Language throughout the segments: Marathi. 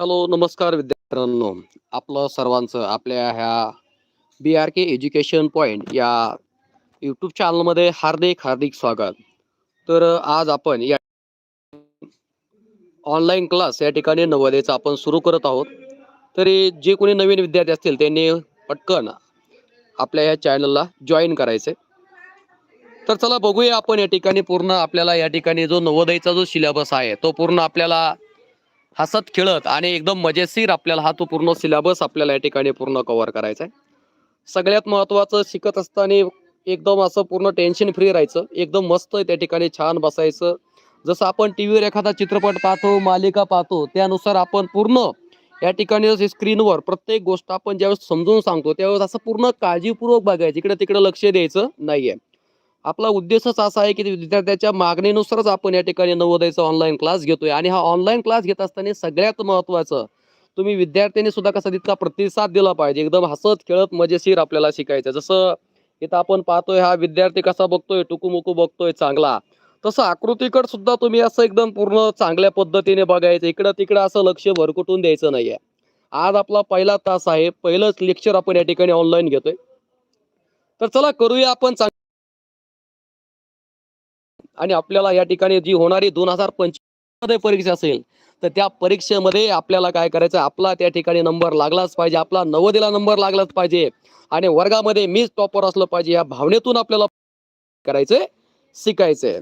हॅलो नमस्कार विद्यार्थ्यांनो. आपलं सर्वांचं आपल्या ह्या B R K education point या यूट्यूब चॅनलमध्ये हार्दिक हार्दिक स्वागत. तर आज आपण या ऑनलाईन क्लास या ठिकाणी नवोदयचा आपण सुरू करत आहोत. तरी जे कोणी नवीन विद्यार्थी असतील त्यांनी पटकन आपल्या या चॅनलला जॉईन करायचे तर चला बघूया आपण या ठिकाणी पूर्ण आपल्याला या ठिकाणी जो नवोदयचा जो सिलेबस आहे तो पूर्ण आपल्याला हसत खेळत आणि एकदम मजेशीर आपल्याला हा तो पूर्ण सिलेबस आपल्याला या ठिकाणी पूर्ण कव्हर करायचा आहे सगळ्यात महत्त्वाचं शिकत असताना एकदम असं पूर्ण टेन्शन फ्री राहायचं. एकदम मस्त त्या ठिकाणी छान बसायचं. जसं आपण टी व्हीवर एखादा चित्रपट पाहतो मालिका पाहतो त्यानुसार आपण पूर्ण या ठिकाणी स्क्रीनवर प्रत्येक गोष्ट आपण ज्यावेळेस समजून सांगतो त्यावेळेस असं पूर्ण काळजीपूर्वक बघायचं. इकडे तिकडे लक्ष द्यायचं नाहीये. आपला उद्देशच असा आहे की विद्यार्थ्याच्या मागणीनुसारच आपण या ठिकाणी नवोदयचा ऑनलाईन क्लास घेतोय. आणि हा ऑनलाईन क्लास घेत असताना सगळ्यात महत्वाचं तुम्ही विद्यार्थ्यांनी सुद्धा कसा तितका प्रतिसाद दिला पाहिजे. एकदम हसत खेळत मजेशीर आपल्याला शिकायचं. जसं इथं आपण पाहतोय हा विद्यार्थी कसा बघतोय टुकूमुकू बघतोय चांगला. तसं आकृतीकड सुद्धा तुम्ही असं एकदम पूर्ण चांगल्या पद्धतीने बघायचं. इकडं तिकडं असं लक्ष भरकुटून द्यायचं नाहीये. आज आपला पहिला तास आहे. पहिलंच लेक्चर आपण या ठिकाणी ऑनलाईन घेतोय. तर चला करूया आपण चांग- आणि आपल्याला या ठिकाणी जी होणारी दोन हजार पंचवीस परीक्षा असेल तर त्या परीक्षेमध्ये आपल्याला काय करायचं? आपला त्या ठिकाणी नंबर लागलाच पाहिजे. आपला नवदेला नंबर लागलाच पाहिजे. आणि वर्गामध्ये मीच टॉपर असलं पाहिजे. या भावनेतून आपल्याला करायचंय शिकायचंय.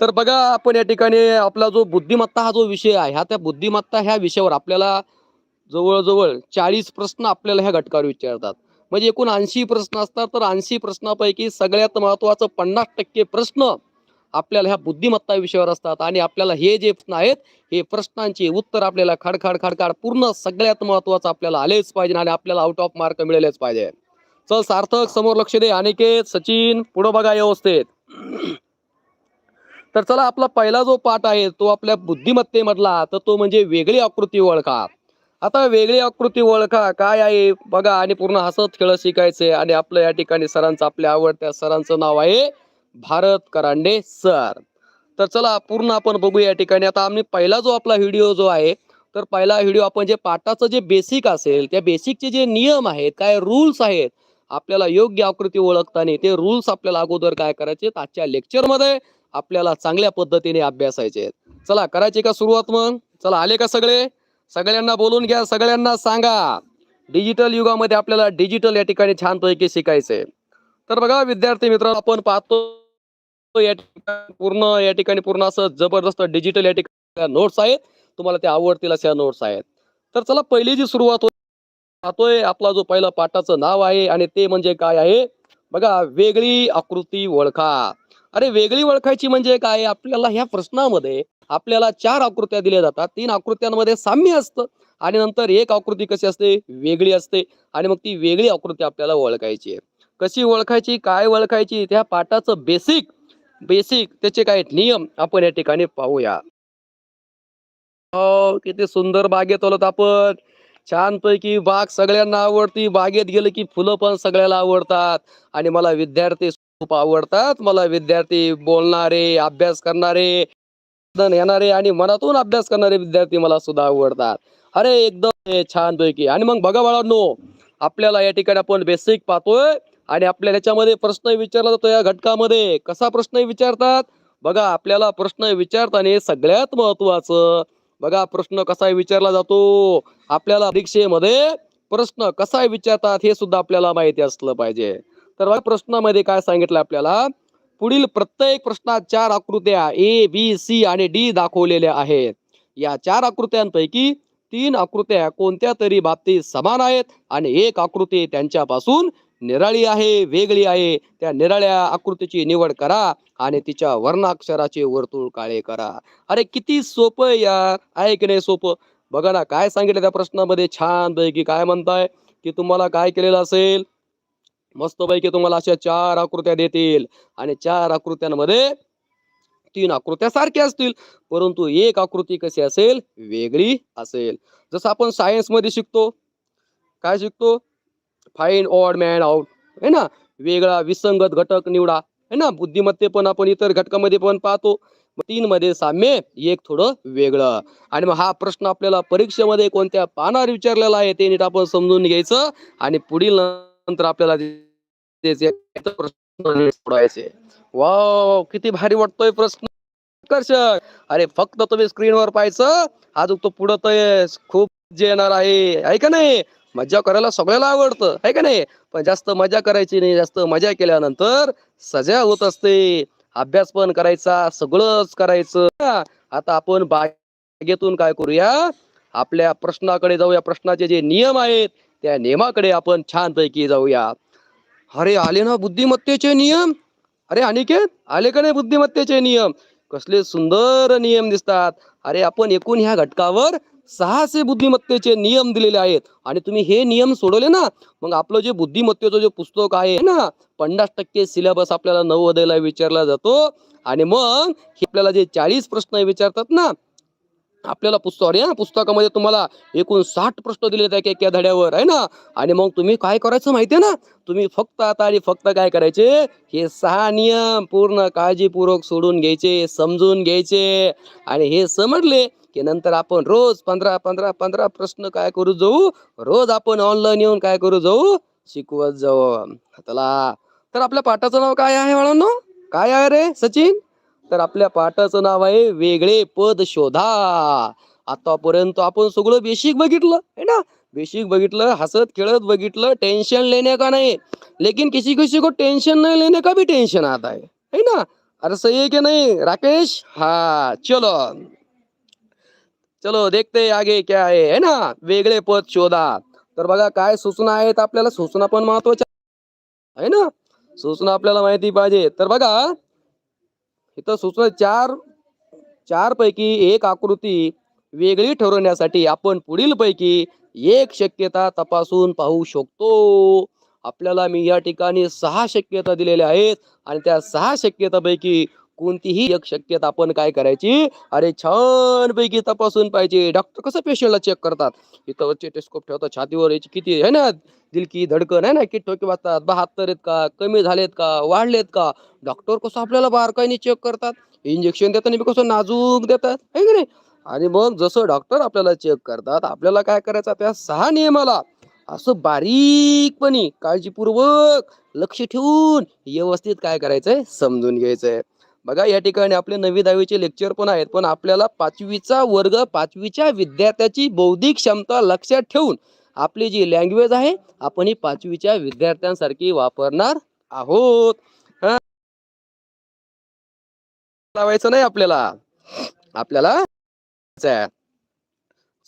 तर बघा आपण या ठिकाणी आपला जो बुद्धिमत्ता हा जो विषय आहे हा त्या बुद्धिमत्ता ह्या विषयावर आपल्याला जवळजवळ चाळीस प्रश्न आपल्याला ह्या घटकावर विचारतात. म्हणजे एकूण ऐंशी प्रश्न असतात तर ऐंशी प्रश्नापैकी सगळ्यात महत्वाचं पन्नास टक्के प्रश्न आपल्याला ह्या बुद्धिमत्ता विषयावर असतात आणि आपल्याला हे जे प्रश्न आहेत हे प्रश्नांची उत्तर आपल्याला खडखड खडखड पूर्ण सगळ्यात महत्वाचं आपल्याला आलेच पाहिजे आणि आपल्याला आउट ऑफ मार्क मिळालेच पाहिजे. चल सार्थक समोर लक्ष दे. अनिकेत सचिन पुढं बघा व्यवस्थेत. तर चला आपला पहिला जो पाठ आहे तो आपल्या बुद्धिमत्तेमधला तर तो म्हणजे वेगळी आकृती ओळखा. आता वेगळी आकृती ओळखा काय आहे बघा आणि पूर्ण हसत खेळ शिकायचे आणि आपलं या ठिकाणी सरांचं आपल्या आवडत्या सरांचं नाव आहे भारत करांडे सर. तर चला पूर्ण आपण बघू या ठिकाणी. आता आम्ही पहिला जो आपला व्हिडिओ जो आहे तर पहिला व्हिडिओ आपण जे पाठाचं जे बेसिक असेल त्या बेसिकचे जे नियम आहेत काय रूल्स आहेत आपल्याला योग्य आकृती ओळखताना ते रूल्स आपल्याला अगोदर काय करायचे आजच्या लेक्चरमध्ये आपल्याला चांगल्या पद्धतीने अभ्यासायचे चला करायचे का सुरुवात मग? चला आले का सगळे? सगळ्यांना बोलून घ्या सगळ्यांना सांगा. डिजिटल युगामध्ये आपल्याला डिजिटल या ठिकाणी छानपैकी शिकायचंय. तर बघा विद्यार्थी मित्र आपण पाहतो या ठिकाणी पूर्ण या ठिकाणी पूर्ण असं जबरदस्त डिजिटल या ठिकाणी नोट्स आहेत. तुम्हाला ते आवडतील अशा नोट्स आहेत. तर चला पहिली जी सुरुवात होती पाहतोय आपला जो पहिला पाठाचं नाव आहे आणि ते म्हणजे काय आहे? बघा वेगळी आकृती ओळखा. अरे वेगळी ओळखायची म्हणजे काय? आपल्याला ह्या प्रश्नामध्ये आपल्याला चार आकृत्या दिल्या जातात. तीन आकृत्यांमध्ये साम्य असतं आणि नंतर एक आकृती कशी असते? वेगळी असते. आणि मग ती वेगळी आकृती आपल्याला ओळखायची आहे. कशी ओळखायची काय ओळखायची त्या पाठाचं बेसिक बेसिक त्याचे काय नियम आपण या ठिकाणी पाहूया. हो किती सुंदर बागेत आलोत आपण. छानपैकी बाग सगळ्यांना आवडती. बागेत गेलं की फुलं पण सगळ्याला आवडतात. आणि मला विद्यार्थी खूप आवडतात. मला विद्यार्थी बोलणारे अभ्यास करणारे येणारे आणि मनातून अभ्यास करणारे विद्यार्थी मला सुद्धा आवडतात. अरे एकदम छान पैकी आणि मग बघा बाळांनो आपल्याला या ठिकाणी आपण बेसिक पाहतोय. आणि आपल्या याच्यामध्ये प्रश्न विचारला जातो या घटकामध्ये. कसा प्रश्न विचारतात? बघा आपल्याला प्रश्न विचारताना सगळ्यात महत्वाचं बघा प्रश्न कसा विचारला जातो. आपल्याला परीक्षेमध्ये प्रश्न कसा विचारतात हे सुद्धा आपल्याला माहिती असलं पाहिजे. तर बघा प्रश्नामध्ये काय सांगितलं आपल्याला? पुढील प्रत्येक प्रश्नात चार आकृत्या ए बी सी आणि डी दाखवलेल्या आहेत. या चार आकृत्यांपैकी तीन आकृत्या कोणत्या तरी बाबतीत समान आहेत? आणि एक आकृती त्यांच्यापासून निराळी आहे वेगळी आहे. त्या निराळ्या आकृतीची निवड करा आणि तिच्या वर्णाक्षराचे वर्तुळ काळे करा. अरे किती सोपं या आहे की नाही सोपं? बघा ना काय सांगितलं त्या प्रश्नामध्ये? छान पैकी काय म्हणताय? की तुम्हाला काय केलेलं असेल? मस्तपैकी तुम्हाला अशा चार आकृत्या देतील. आणि चार आकृत्यांमध्ये तीन आकृत्या सारख्या असतील. परंतु एक आकृती कशी असेल? वेगळी असेल. जसं आपण सायन्समध्ये शिकतो. काय शिकतो? फाईन ऑड मॅन आउट है ना? वेगळा विसंगत घटक निवडा. है ना? बुद्धिमत्ते पण आपण इतर घटकामध्ये पण पाहतो. तीन मध्ये साम्य एक थोडं वेगळं. आणि मग हा प्रश्न आपल्याला परीक्षेमध्ये कोणत्या पानावर विचारलेला आहे ते नीट आपण समजून घ्यायचं आणि पुढील नंतर आपल्याला प्रश्न सोडवायचे वाव किती भारी वाटतोय प्रश्न. आकर्षक. अरे फक्त तुम्ही स्क्रीनवर पाहायचं. अजून तो पुढं तर खूप जे येणार आहे. आहे का नाही? मज्जा करायला सगळ्याला आवडतं आहे का नाही? पण जास्त मजा करायची नाही जास्त मजा केल्यानंतर सजा होत असते. अभ्यास पण करायचा सगळंच करायचं. आता आपण बागेतून काय करूया? आपल्या प्रश्नाकडे जाऊया. प्रश्नाचे जे नियम आहेत त्या नियमाकडे आपण छानपैकी जाऊया. अरे आले ना बुद्धिमत्तेचे नियम? अरे अनिकेत आले का नाही बुद्धिमत्तेचे नियम? कसले सुंदर नियम दिसतात. अरे आपण एकूण ह्या घटकावर सहाशे बुद्धिमत्तेचे नियम दिलेले आहेत. आणि तुम्ही हे नियम सोडवले ना मग आपलं जे बुद्धिमत्तेचं जे पुस्तक आहे ना पन्नास टक्के सिलेबस आपल्याला नवोदयला विचारला जातो. आणि मग हे आपल्याला जे चाळीस प्रश्न विचारतात ना आपल्याला पुस्तक अरे हा पुस्तकामध्ये तुम्हाला एकूण साठ प्रश्न दिले आहेत एका धड्यावर आहे ना? आणि मग तुम्ही काय करायचं माहितीये ना? तुम्ही फक्त आता आणि फक्त काय करायचे? हे सहा नियम पूर्ण काळजीपूर्वक सोडून घ्यायचे समजून घ्यायचे. आणि हे समजले की नंतर आपण रोज पंधरा पंधरा पंधरा प्रश्न काय करू जाऊ? रोज आपण ऑनलाईन येऊन काय करू जाऊ? शिकवत जाऊ. चला. तर आपल्या पाठाचं नाव काय आहे बाळांनो? काय आहे रे सचिन? तर आपल्या पाठाचं नाव आहे वेगळे पद शोधा. आतापर्यंत आपण सगळं बेसिक बघितलं है ना? बेसिक बघितलं हसत खेळत बघितलं टेंशन लेने का नाही? लेकिन किसी किसी को टेंशन नहीं लेने का भी टेंशन आता है है ना? अरे सही है की नाही राकेश? हा चलो. चलो देखते आगे क्या आहे है ना? वेगळे पद शोधा. तर बघा काय सूचना आहेत आपल्याला? सूचना पण महत्त्वाच्या आहे ना? सूचना आपल्याला माहिती पाहिजे. तर बघा इथं सूचना चार चार पैकी एक आकृती वेगळी ठरवण्यासाठी आपण पुढील पैकी एक शक्यता तपासून पाहू शकतो. आपल्याला मी या ठिकाणी सहा शक्यता दिलेल्या आहेत आणि त्या सहा शक्यतापैकी कोणतीही एक शक्यता आपण काय करायची? अरे छान पैकी तपासून पाहिजे डॉक्टर कसं पेशंटला चेक करतात? इथं टेस्कोप ठेवतात छातीवर याची किती आहे ना दिलकी धडकन आहे ना किती ठोके वाजतात बहात्तर आहेत का कमी झालेत का वाढलेत का? डॉक्टर कसं आपल्याला बारकाईने चेक करतात? इंजेक्शन देताना बी कसं नाजूक देतात आहे की नाही? आणि मग जसं डॉक्टर आपल्याला चेक करतात आपल्याला काय करायचं त्या सहा नियमाला असं बारीकपणी काळजीपूर्वक लक्ष ठेवून व्यवस्थित काय करायचंय समजून घ्यायचंय. बघा या ठिकाणी आपले नवी दहावीचे लेक्चर पण आहेत पण आपल्याला पाचवीचा वर्ग पाचवीच्या विद्यार्थ्याची बौद्धिक क्षमता लक्षात ठेवून आपली जी लँग्वेज आहे आपण ही पाचवीच्या विद्यार्थ्यांसारखी वापरणार आहोत. लावायचं नाही आपल्याला. आपल्याला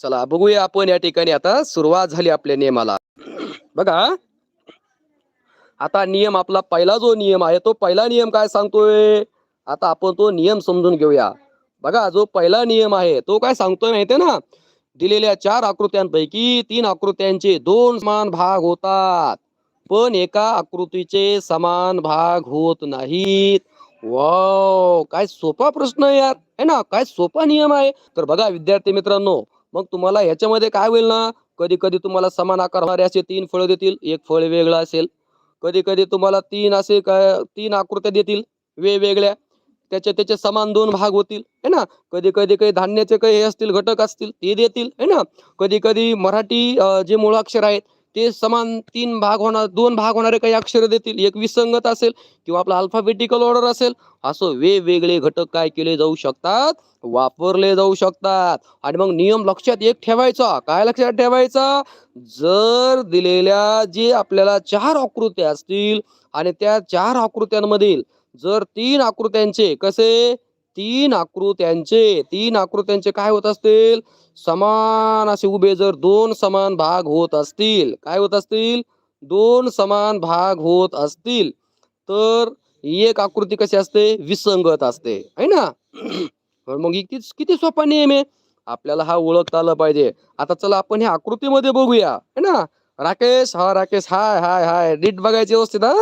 चला बघूया आपण या ठिकाणी आता सुरुवात झाली आपल्या नियमाला. बघा. आता नियम आपला पहिला जो नियम आहे तो पहिला नियम काय सांगतोय? आता आपण तो नियम समजून घेऊया. बघा जो पहिला नियम आहे तो काय सांगतोय माहितीये ना? दिलेल्या चार आकृत्यांपैकी तीन आकृत्यांचे दोन समान भाग होतात. पण एका आकृतीचे समान भाग होत नाहीत. वाव काय सोपा प्रश्न यार. है ना? काय सोपा नियम आहे. तर बघा विद्यार्थी मित्रांनो मग तुम्हाला याच्यामध्ये काय होईल ना? कधी कधी तुम्हाला समान आकार होणारे असे तीन फळ देतील. एक फळ वेगळं असेल. कधी कधी तुम्हाला तीन असे काय तीन आकृत्या देतील वेगवेगळ्या. त्याचे त्याचे समान दोन भाग होतील है ना? कधी कधी काही धान्याचे काही हे असतील घटक असतील ते देतील है ना? कधी कधी मराठी जे मुळाक्षर आहेत ते समान तीन भाग होणार दोन भाग होणारे काही अक्षर देतील. एक विसंगत असेल किंवा आपला अल्फाबेटिकल ऑर्डर असेल असं वेगवेगळे घटक काय केले जाऊ शकतात? वापरले जाऊ शकतात. आणि मग नियम लक्षात एक ठेवायचा. काय लक्षात ठेवायचा? जर दिलेल्या जे आपल्याला चार आकृत्या असतील आणि त्या चार आकृत्यांमधील जर तीन आकृत्यांचे कसे? तीन आकृत्यांचे. तीन आकृत्यांचे काय होत असतील? समान असे उभे जर दोन समान भाग होत असतील काय होत असतील? दोन समान भाग होत असतील. तर एक आकृती कशी असते? विसंगत असते. है ना? तर मग किती किती सोपा नियम आहे? आपल्याला हा ओळखता आला पाहिजे. आता चला आपण ह्या आकृतीमध्ये बघूया. है ना? राकेश हा राकेश हाय हाय हाय. नीट बघायची व्यवस्थित हा?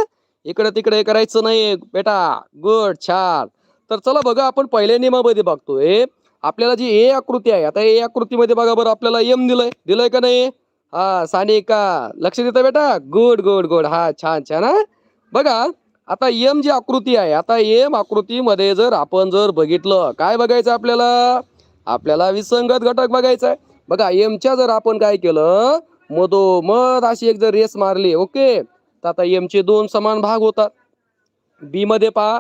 इकडे तिकडे करायचं नाही बेटा गुड छान. तर चला बघा आपण पहिल्या नियमामध्ये बघतोय आपल्याला जी ए आकृती आहे आता ए आकृतीमध्ये बघा बरं आपल्याला एम दिलंय. दिलंय का नाही? हा सानिका. लक्ष देता बेटा? Good good good. हा छान छान हा. बघा आता एम जी आकृती आहे आता एम आकृतीमध्ये जर आपण जर बघितलं काय बघायचं आपल्याला? आपल्याला विसंगत घटक बघायचा आहे बघा एमच्या जर आपण काय केलं मधोमध अशी एक जर रेस मारली ओके? तर आता एमचे दोन समान भाग होतात. बी मध्ये पहा.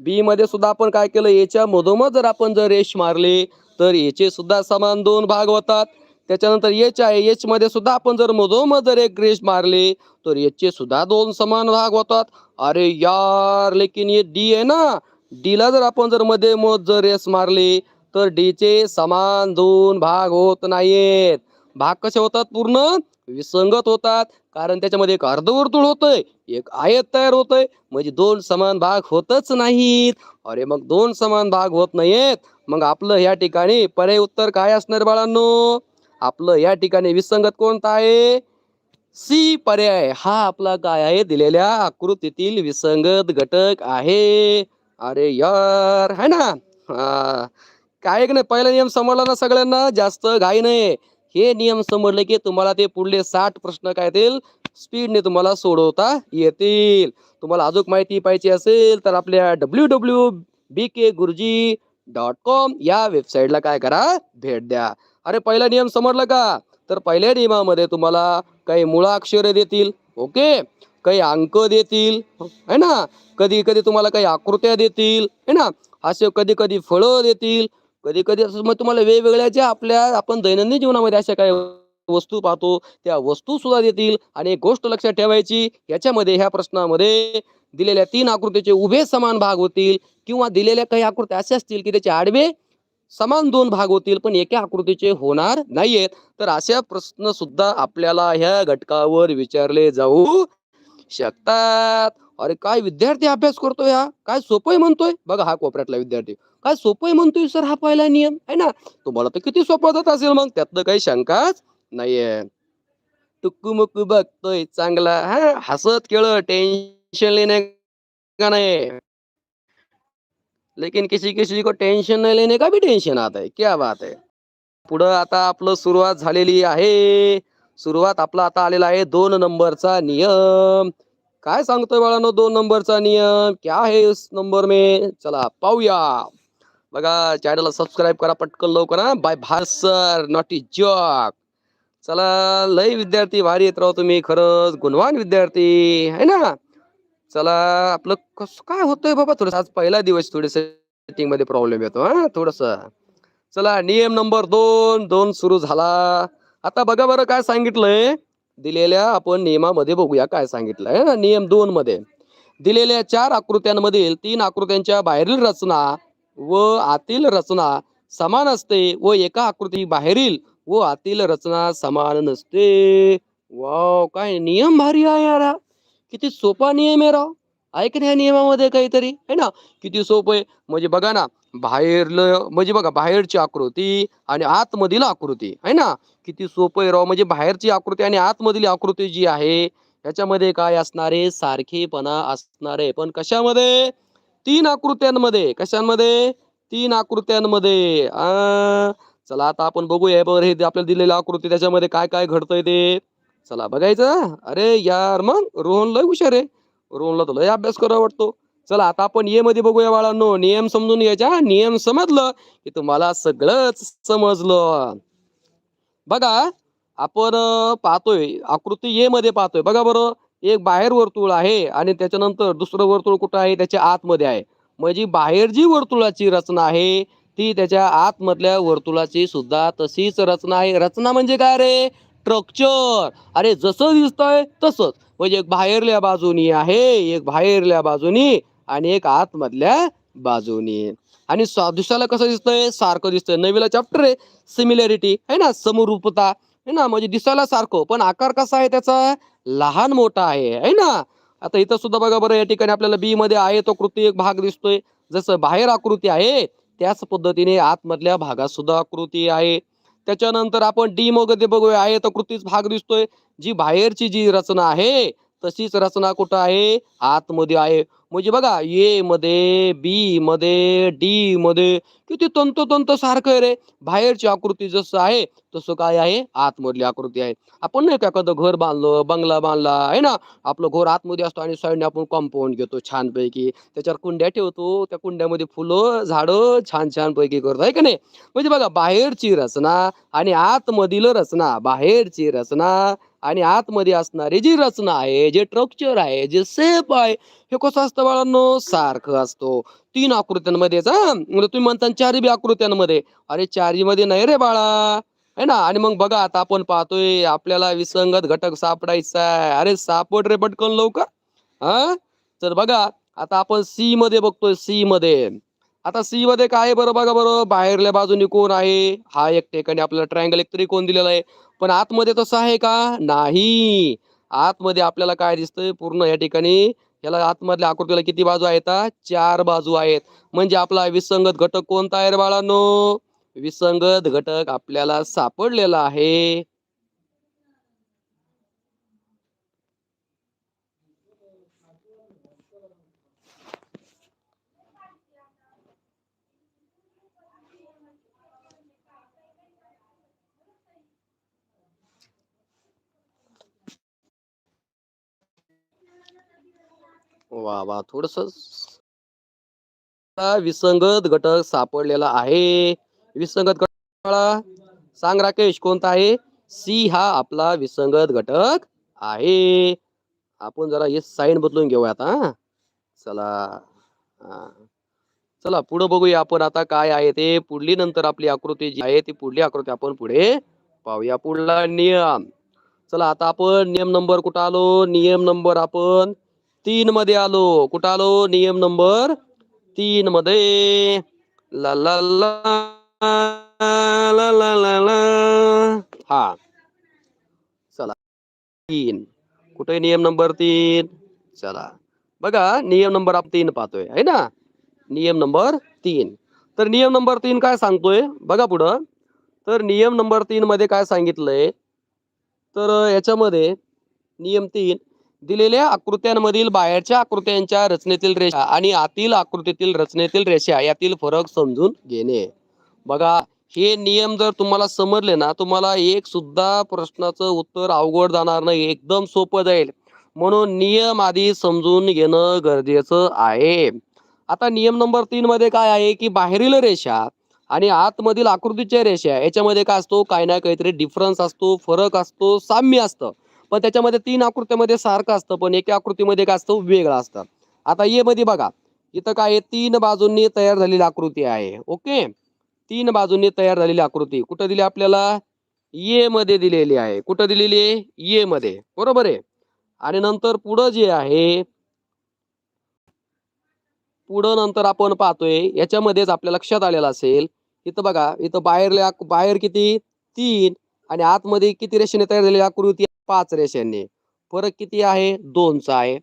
बी मध्ये सुद्धा आपण काय केलं? याच्या मधोमध जर आपण जर रेष मारले तर याचे सुद्धा समान दोन भाग होतात. त्याच्यानंतर एच आहे. एच मध्ये सुद्धा आपण जर मधोमध जर एक रेष मारले तर याचे सुद्धा दोन समान भाग होतात. अरे यार लेकिन ये डी आहे ना? डीला जर आपण जर मध्ये मध जर रेस मारले तर डीचे समान दोन भाग होत नाहीत भाग कसे होतात? पूर्ण विसंगत होतात. कारण त्याच्यामध्ये एक अर्धवर्तुळ होतंय एक आयत तयार होतंय. म्हणजे दोन समान भाग होतच नाहीत. अरे मग दोन समान भाग होत नाहीत मग आपलं या ठिकाणी पर्याय उत्तर काय असणार बाळांनो? आपलं या ठिकाणी विसंगत कोणता आहे? सी पर्याय. हा आपला काय आहे? दिलेल्या आकृतीतील विसंगत घटक आहे. अरे यार है ना? हा. काय आहे नाही पहिला नियम समजला ना सगळ्यांना? जास्त घाई नाही हे नियम समजले की तुम्हाला ते पुढले साठ प्रश्न काय येतील? स्पीडने तुम्हाला सोडवता येतील. तुम्हाला अजून माहिती पाहिजे असेल तर आपल्या डब्ल्यू डब्ल्यू बी के गुरुजी डॉट कॉम या वेबसाईटला काय करा? भेट द्या. अरे पहिला नियम समजला का? तर पहिल्या नियमामध्ये तुम्हाला काही मुळाक्षरे देतील ओके? काही अंक देतील है ना? कधी कधी तुम्हाला काही आकृत्या देतील है ना? असे कधी कधी फळं देतील कधी कधी असं मग तुम्हाला वेगवेगळ्या ज्या आपल्या आपण दैनंदिन जीवनामध्ये अशा काही वस्तू पाहतो त्या वस्तू सुद्धा देतील. आणि एक गोष्ट लक्षात ठेवायची याच्यामध्ये ह्या प्रश्नामध्ये दिलेल्या तीन आकृतीचे उभे समान भाग होतील किंवा दिलेल्या काही आकृत्या अशा असतील की त्याचे आडवे समान दोन भाग होतील पण एका आकृतीचे होणार नाहीयेत. तर अशा प्रश्न सुद्धा आपल्याला ह्या घटकावर विचारले जाऊ शकतात. अरे काय विद्यार्थी अभ्यास करतोय हा? काय सोपंय म्हणतोय? बघा हा कोपऱ्यातला विद्यार्थी. काय सोपंय म्हणतोय सर हा पहिला नियम? आहे ना? तुम्हाला तर किती सोपं जात असेल मग? त्यातलं काही शंकाच नाहीये. टुक्कू बघतोय चांगला. हा? हसत खेळ टेन्शन लेने का नाही? लेकिन किसी किसी को टेंशन नाही लेने का भी टेंशन आता है क्या बात आहे. पुढं आता आपलं सुरुवात झालेली आहे. सुरुवात आपला आता आलेला आहे. दोन नंबरचा नियम. काय सांगतोय बाळांनो दोन नंबरचा नियम क्या है इस नंबर में? चला पाहूया. बघा चॅनलला सबस्क्राईब करा पटकन लवकर bye bye Bhaskar naughty joke चला लय विद्यार्थी भारी येत राहो तुम्ही. खरंच गुणवान विद्यार्थी. है ना? चला आपलं कसं काय होतंय बाबा? थोडस आज पहिला दिवस थोडस सेटिंगमध्ये प्रॉब्लेम येतो हा. थोडस. चला नियम नंबर दोन. दोन सुरू झाला. आता बघा बरं काय सांगितलंय. दिलेल्या आपण नियमामध्ये बघूया काय सांगितलंय नियम दोन मध्ये. दिलेल्या चार आकृत्यांमधील तीन आकृत्यांच्या बाहेरील रचना व आतील रचना समान असते व एका आकृती बाहेरील व आतील रचना समान नसते. वाव काय नियम भारी आहे यार किती सोपा नियम आहे राव. ऐक ना या नियमामध्ये काहीतरी है ना? किती सोपं आहे. म्हणजे बघा ना बाहेरलं म्हणजे बघा बाहेरची आकृती आणि आतमधील आकृती आहे ना? किती सोपं आहे राव. म्हणजे बाहेरची आकृती आणि आतमधील आकृती जी आहे याच्यामध्ये काय असणारे सारखेपणा असणारे पण कशामध्ये? तीन आकृत्यांमध्ये. कशांमध्ये? तीन आकृत्यांमध्ये. चला आता आपण बघूया. बरं हे आपल्याला दिलेलं आकृती त्याच्यामध्ये काय काय घडतंय ते? चला बघायचं. अरे यार मग रोहन लय हुशार आहे. रोहनला तर लय अभ्यास करावा वाटतो. चला आता आपण ये मध्ये बघूया बाळांनो. नियम समजून घ्यायच्या नियम समजलं की तुम्हाला सगळंच समजलं. बघा आपण पाहतोय आकृती ये मध्ये पाहतोय. बघा बरं एक बाहेर वर्तुळ आहे आणि त्याच्यानंतर दुसरं वर्तुळ कुठं आहे? त्याच्या आतमध्ये आहे. म्हणजे बाहेर जी वर्तुळाची रचना आहे ती त्याच्या आतमधल्या वर्तुळाची सुद्धा तशीच रचना आहे. रचना म्हणजे काय रे? स्ट्रक्चर अरे जसं दिसतंय तसंच. म्हणजे एक बाहेरल्या बाजूनी आहे एक बाहेरल्या बाजूनी आणि एक आतमधल्या बाजूनी. आणि सा- दिसायला कसं दिसतंय? सारखं दिसतंय. नवीला चॅप्टर आहे सिमिलॅरिटी आहे ना? समरूपता. आहे ना? म्हणजे दिसायला सारखं. पण आकार कसा आहे त्याचा? लहान मोठा आहे. आहे ना? आता इथं सुद्धा बघा बरं या ठिकाणी आपल्याला बी मध्ये आहे तो कृती एक भाग दिसतोय. जसं बाहेर आकृती आहे त्याच पद्धतीने आतमधल्या भागात सुद्धा आकृती आहे. त्याच्यानंतर आपण डी मध्ये बघूया. आहे तो कृतीच भाग दिसतोय. जी बाहेरची जी रचना आहे तशीच रचना कुठं आहे? आतमध्ये आहे. म्हणजे बघा ए मध्ये बी मध्ये डी मध्ये किती तंतोतंत सारखं आहे रे. बाहेरची आकृती जसं आहे तसं काय आहे? आतमधली आकृती आहे. आपण नाही का एखादं घर बांधलं बंगला बांधला आहे ना? आपलं घर आतमध्ये असतो आणि साईडने आपण कंपाऊंड घेतो छानपैकी. त्याच्यावर कुंड्या ठेवतो त्या कुंड्यामध्ये फुलं झाडं छान छान पैकी करतो आहे का नाही? म्हणजे बघा बाहेरची रचना आणि आतमधील रचना बाहेरची रचना आणि आतमध्ये असणारी जी रचना आहे जे स्ट्रक्चर आहे जे सेप आहे हे कसं असतं बाळांनो? सारखं असतो. तीन आकृत्यांमध्येच हा म्हणजे तुम्ही म्हणता चारी बी आकृत्यांमध्ये. अरे चारी मध्ये नाही रे बाळा. है ना? आणि मग बघा आता आपण पाहतोय आपल्याला विसंगत घटक सापडायचा आहे. अरे सापड रे पटकन लवकर. हा? तर बघा आता आपण सी मध्ये बघतोय सी मध्ये. आता सी मध्ये काय आहे बरं बघा बरं. बाहेरल्या बाजूनी कोण आहे? हा एक ठिकाणी आपल्याला ट्रायंगल एक त्रिकोण दिलेला आहे. पण आतमध्ये तसं आहे का? नाही. आतमध्ये आपल्याला काय दिसतंय? पूर्ण या ठिकाणी याला आतमधल्या आकृतीला किती बाजू आहेत? चार बाजू आहेत. म्हणजे आपला विसंगत घटक कोणता आहे रे बाळांनो? विसंगत घटक आपल्याला सापडलेला आहे. वा वा. थोडस विसंगत घटक सापडलेला आहे. विसंगत घटक सांग राकेश कोणता आहे? सी हा आपला विसंगत घटक आहे. आपण जरा हे साईन बदलून घेऊया आता चला चला पुढे बघूया आपण आता काय आहे ते. पुढली नंतर आपली आकृती जी आहे ती पुढली आकृती आपण पुढे पाहूया. पुढला नियम. चला आता आपण नियम नंबर कुठं आलो? नियम नंबर आपण तीन मध्ये आलो. कुठं आलो? नियम नंबर तीन मध्ये. ला ला ला ला ला हा. चला. तीन. कुठे नियम नंबर तीन? चला. बघा नियम नंबर आपण तीन पाहतोय आहे ना? नियम नंबर तीन. तर नियम नंबर तीन काय सांगतोय? बघा पुढं. तर नियम नंबर तीन मध्ये काय सांगितलंय? तर याच्यामध्ये नियम तीन. दिलेल्या आकृत्यांमधील बाहेरच्या आकृत्यांच्या रचनेतील रेषा आणि आतील आकृतीतील रचनेतील रेषा यातील फरक समजून घेणे. बघा हे नियम जर तुम्हाला समजले ना तुम्हाला एक सुद्धा प्रश्नाचं उत्तर अवघड जाणार नाही एकदम सोपं जाईल. म्हणून नियम आधी समजून घेणं गरजेचं आहे. आता नियम नंबर तीन मध्ये काय आहे की बाहेरील रेषा आणि आतमधील आकृतीच्या रेषा याच्यामध्ये काय असतो? काही ना काहीतरी डिफरन्स असतो फरक असतो साम्य असतं. पण त्याच्यामध्ये तीन आकृत्यामध्ये सारखं असतं पण एका आकृतीमध्ये काय असतं वेगळं असतं. आता ये मध्ये बघा इथं काय आहे तीन बाजूंनी तयार झालेली आकृती आहे ओके? तीन बाजूंनी तयार झालेली आकृती. कुठं दिली आपल्याला? ये मध्ये दिलेली आहे. कुठं दिलेली आहे? ये मध्ये. बरोबर आहे? आणि नंतर पुढं जे आहे पुढं नंतर आपण पाहतोय याच्यामध्येच आपल्या लक्षात आलेलं असेल इथं बघा इथं बाहेरल्या बाहेर किती? तीन. आणि आतमध्ये किती रेषेने तयार झालेली आकृती पाच रेषांनी. फरक किती आहे? दोनचा आहे.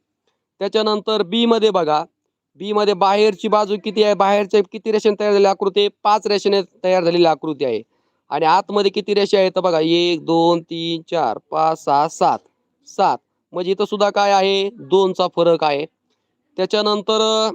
त्याच्यानंतर बी मध्ये बघा. बी मध्ये बाहेरची बाजू किती आहे? बाहेरच्या किती रेषेने तयार झालेली आकृती पाच रेषेने तयार झालेली आकृती आहे. आणि आतमध्ये किती रेषा आहेत? तर बघा एक दोन तीन चार पाच सहा सात. सात. म्हणजे इथं सुद्धा काय आहे? दोनचा फरक आहे. त्याच्यानंतर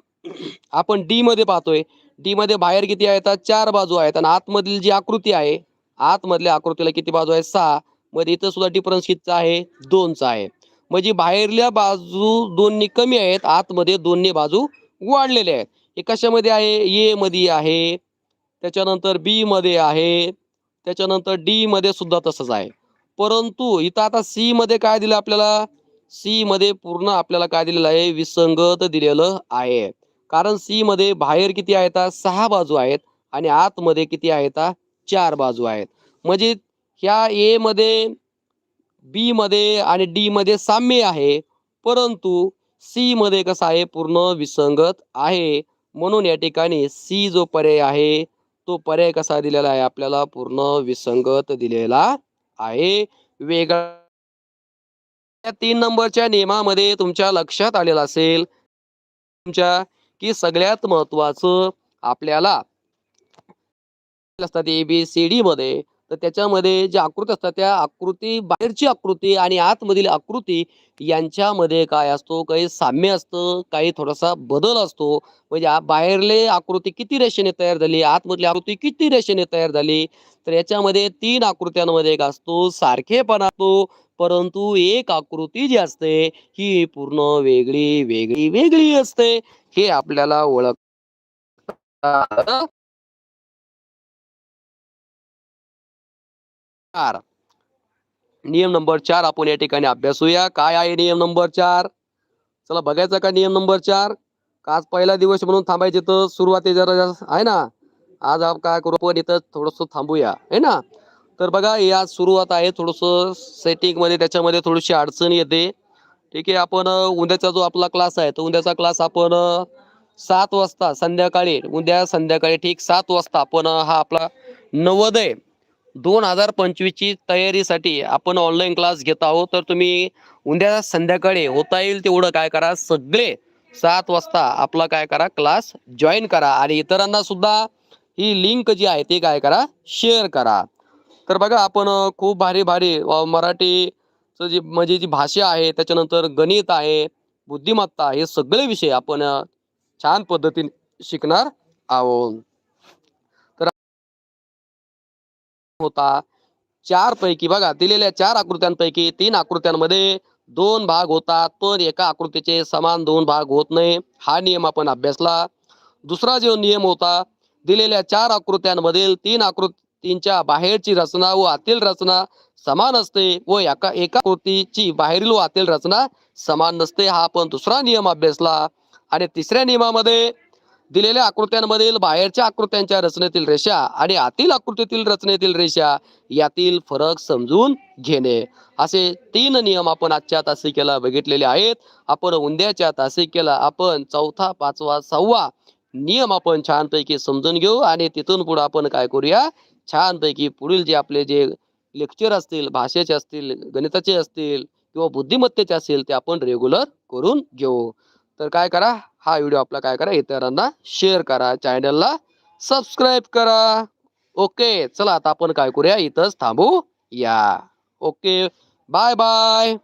आपण डी मध्ये पाहतोय. डी मध्ये बाहेर किती आहेत? चार बाजू आहेत. आणि आतमधील जी आकृती आहे आतमधल्या आकृतीला किती बाजू आहे? सहा. मध्ये इथं सुद्धा डिफरन्स कितचा आहे? दोनचा आहे. म्हणजे बाहेरल्या बाजू दोन्ही कमी आहेत आतमध्ये दोन्ही बाजू वाढलेल्या आहेत. हे कशामध्ये आहे? ए मध्ये आहे. त्याच्यानंतर बी मध्ये आहे. त्याच्यानंतर डी मध्ये सुद्धा तसंच आहे. परंतु इथं आता सी मध्ये काय दिलं आपल्याला? सी मध्ये पूर्ण आपल्याला काय दिलेलं आहे? विसंगत दिलेलं आहे. कारण सी मध्ये बाहेर किती आहेत? सहा बाजू आहेत आणि आतमध्ये किती आहेत? चार बाजू आहेत. म्हणजे ह्या ए मध्ये बी मध्ये आणि डी मध्ये साम्य आहे. परंतु सी मध्ये कसं आहे? पूर्ण विसंगत आहे. म्हणून या ठिकाणी सी जो पर्याय आहे तो पर्याय कसा दिलेला आहे? आपल्याला पूर्ण विसंगत दिलेला आहे. वेगळा या तीन नंबरच्या नियमामध्ये तुमच्या लक्षात आलेलं असेल तुमच्या की सगळ्यात महत्वाचं आपल्याला असतात ए बी सी डी मध्ये तर त्याच्यामध्ये ज्या आकृती असतात त्या आकृती बाहेरची आकृती आणि आतमधील आकृती यांच्यामध्ये काय असतो? काही साम्य असतं काही थोडासा बदल असतो. म्हणजे बाहेरले आकृती किती रेषेने तयार झाली आतमधली आकृती किती रेषेने तयार झाली? तर याच्यामध्ये तीन आकृत्यांमध्ये एक असतो सारखेपणा असतो परंतु एक आकृती जी असते ही पूर्ण वेगळी वेगळी वेगळी असते. हे आपल्याला ओळख चार. नियम नंबर चार आपण या ठिकाणी अभ्यासूया काय आहे नियम नंबर चार? चला बघायचा का नियम नंबर चार? का आज पहिला दिवस म्हणून थांबायचे तर सुरुवाती जरा आहे ना? आज आपण काय करू? आपण इथं थोडस थांबूया. है ना? तर बघा या सुरुवात आहे. थोडस सेटिंगमध्ये त्याच्यामध्ये थोडीशी अडचण येते. ठीक आहे आपण उद्याचा जो आपला क्लास आहे तो उद्याचा क्लास आपण सात वाजता संध्याकाळी. उद्या संध्याकाळी ठीक सात वाजता आपण हा आपला नवोदय. दोन हजार पंचवीसची तयारीसाठी आपण ऑनलाईन क्लास घेत आहोत. तर तुम्ही उद्या संध्याकाळी होता येईल तेवढं काय करा. सगळे सात वाजता आपला काय करा क्लास जॉईन करा आणि इतरांना सुद्धा ही लिंक जी आहे ती काय करा शेअर करा. तर बघा आपण खूप भारी भारी मराठीचं जी म्हणजे जी भाषा आहे त्याच्यानंतर गणित आहे बुद्धिमत्ता हे सगळे विषय आपण छान पद्धतीने शिकणार आहोत. होता. चार पैकी बघा दिलेल्या चार आकृत्यांपैकी तीन आकृत्यांमध्ये दोन भाग होतात पण एका आकृतीचे समान दोन भाग होत नाही हा नियम आपण अभ्यासला. दुसरा जो नियम होता दिलेल्या चार आकृत्यांमधील तीन आकृतींच्या बाहेरची रचना व आतील रचना समान असते व एका एका कृतीची बाहेरील व आतील रचना समान नसते हा आपण दुसरा नियम अभ्यासला. आणि तिसऱ्या नियमामध्ये दिलेल्या आकृत्यांमधील बाहेरच्या आकृत्यांच्या रचनेतील रेषा आणि आतील आकृतीतील रचनेतील रेषा यातील फरक समजून घेणे. असे तीन नियम आपण आजच्या तासिकेला बघितलेले आहेत. आपण उद्याच्या तासिकेला आपण चौथा पाचवा सहावा नियम आपण छानपैकी समजून घेऊ आणि तिथून पुढे आपण काय करूया? छानपैकी पुढील जे आपले जे लेक्चर असतील भाषेचे असतील गणिताचे असतील किंवा बुद्धिमत्तेचे असतील ते आपण रेग्युलर करून घेऊ. तर काय करा? हा व्हिडिओ आपला काय करा? इतरांना शेअर करा. चॅनलला सबस्क्राईब करा. ओके चला आता आपण काय करूया? इथंच थांबू या ओके बाय बाय